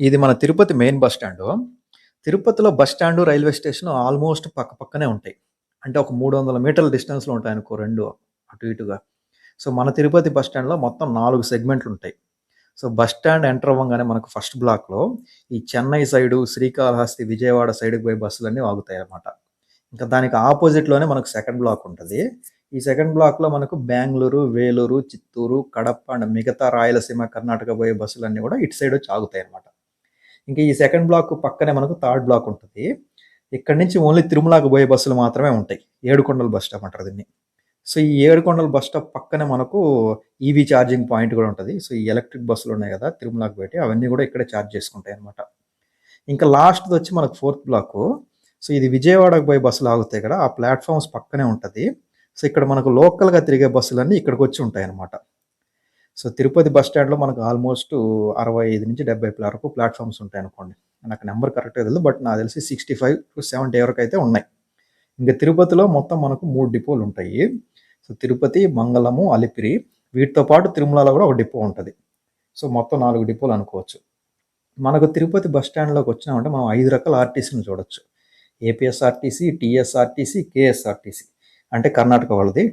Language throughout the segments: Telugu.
ఇది మన తిరుపతి మెయిన్ బస్ స్టాండు. తిరుపతిలో bus stand, railway station almost పక్క పక్కనే ఉంటాయి. అంటే ఒక 300 మీటర్ల డిస్టెన్స్‌లో ఉంటాయనుకో రెండు అటు ఇటుగా. సో, మన తిరుపతి బస్ స్టాండ్‌లో మొత్తం నాలుగు సెగ్మెంట్లు ఉంటాయి సో, బస్ స్టాండ్ ఎంటర్ అవ్వంగానే మనకు ఫస్ట్ బ్లాక్‌లో ఈ చెన్నై సైడు, శ్రీకాళహస్తి, విజయవాడ సైడ్‌కి పోయే బస్సులన్నీ ఆగుతాయన్నమాట. ఇంకా దానికి ఆపోజిట్‌లోనే మనకు సెకండ్ బ్లాక్ ఉంటుంది ఈ సెకండ్ బ్లాక్‌లో మనకు బెంగళూరు వేలూరు, చిత్తూరు, కడప అండ్ మిగతా రాయలసీమ, కర్ణాటక పోయే బస్సులన్నీ కూడా ఇటు సైడ్ వచ్చి ఆగుతాయన్నమాట. ఇంకా ఈ సెకండ్ బ్లాక్ పక్కనే మనకు థర్డ్ బ్లాక్ ఉంటుంది ఇక్కడి నుంచి ఓన్లీ తిరుమలకి పోయే బస్సులు మాత్రమే ఉంటాయి. ఏడుకొండల బస్ స్టాప్ అంటారు దీన్ని. సో, ఈ ఏడుకొండల బస్ స్టాప్ పక్కనే మనకు ఈవీ ఛార్జింగ్ పాయింట్ కూడా ఉంటుంది సో, ఈ ఎలక్ట్రిక్ బస్సులు ఉన్నాయి కదా! తిరుమలకి పెట్టి అవన్నీ కూడా ఇక్కడే ఛార్జ్ చేసుకుంటాయి అనమాట ఇంకా లాస్ట్‌దొచ్చి మనకు ఫోర్త్ బ్లాకు. సో, ఇది విజయవాడకు పోయే బస్సులు ఆగుతాయి కదా! ఆ ప్లాట్ఫామ్స్ పక్కనే ఉంటుంది సో, ఇక్కడ మనకు లోకల్‌గా తిరిగే బస్సులన్నీ ఇక్కడికొచ్చి ఉంటాయన్నమాట. సో, తిరుపతి బస్ స్టాండ్‌లో మనకు ఆల్మోస్ట్ 65-70 వరకు ప్లాట్ఫామ్స్ ఉంటాయి అనుకోండి నాకు నెంబర్ కరెక్ట్‌గా తెలియదు బట్ నాకు తెలిసి 65-70 వరకు అయితే ఉన్నాయి. ఇంకా తిరుపతిలో మొత్తం మనకు మూడు డిపోలు ఉంటాయి. సో, తిరుపతి, మంగళము, అలిపిరి వీటితో పాటు తిరుమలలో కూడా ఒక డిపో ఉంటుంది సో, మొత్తం నాలుగు డిపోలు అనుకోవచ్చు. మనకు తిరుపతి బస్ స్టాండ్‌లోకి వచ్చినామంటే మనం ఐదు రకాల ఆర్‌టీసీని చూడొచ్చు. ఏపీఎస్ఆర్‌టీసీ, టీఎస్ఆర్‌టీసీ, కేఎస్ఆర్‌టీసీ అంటే కర్ణాటక వాళ్ళది.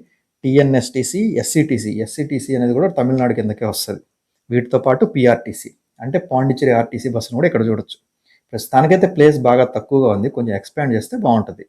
టీఎన్ఎస్‌టీసీ, ఎస్‌సీటీసీ, ఎస్‌సీటీసీ అనేది కూడా తమిళనాడు కిందకే వస్తుంది వీటితో పాటు పీఆర్‌టీసీ అంటే పాండిచ్చేరి ఆర్‌టీసీ బస్సును కూడా ఇక్కడ చూడొచ్చు. ప్రస్తుతానికైతే ప్లేస్ బాగా తక్కువగా ఉంది. కొంచెం ఎక్స్‌పాండ్ చేస్తే బాగుంటుంది